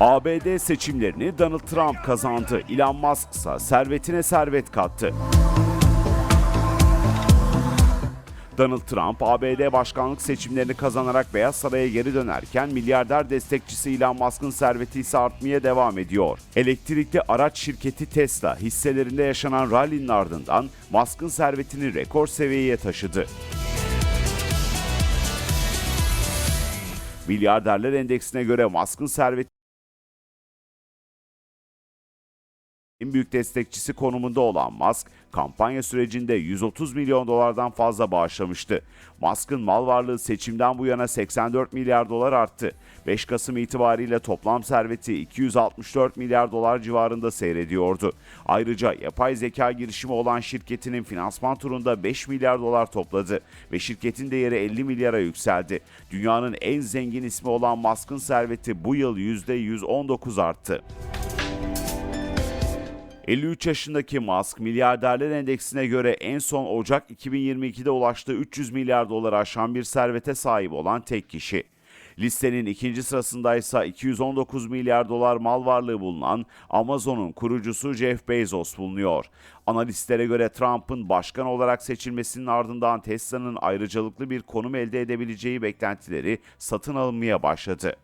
ABD seçimlerini Donald Trump kazandı. Elon Musk ise servetine servet kattı. Donald Trump, ABD başkanlık seçimlerini kazanarak Beyaz Saray'a geri dönerken milyarder destekçisi Elon Musk'ın serveti ise artmaya devam ediyor. Elektrikli araç şirketi Tesla hisselerinde yaşanan rallinin ardından Musk'ın servetini rekor seviyeye taşıdı. Milyarderler endeksine göre Musk'ın serveti en büyük destekçisi konumunda olan Musk, kampanya sürecinde 130 milyon dolardan fazla bağışlamıştı. Musk'ın mal varlığı seçimden bu yana 84 milyar dolar arttı. 5 Kasım itibariyle toplam serveti 264 milyar dolar civarında seyrediyordu. Ayrıca yapay zeka girişimi olan şirketinin finansman turunda 5 milyar dolar topladı ve şirketin değeri 50 milyara yükseldi. Dünyanın en zengin ismi olan Musk'ın serveti bu yıl %119 arttı. 53 yaşındaki Musk, milyarderler endeksine göre en son Ocak 2022'de ulaştığı 300 milyar doları aşan bir servete sahip olan tek kişi. Listenin ikinci sırasındaysa 219 milyar dolar mal varlığı bulunan Amazon'un kurucusu Jeff Bezos bulunuyor. Analistlere göre Trump'ın başkan olarak seçilmesinin ardından Tesla'nın ayrıcalıklı bir konum elde edebileceği beklentileri satın alınmaya başladı.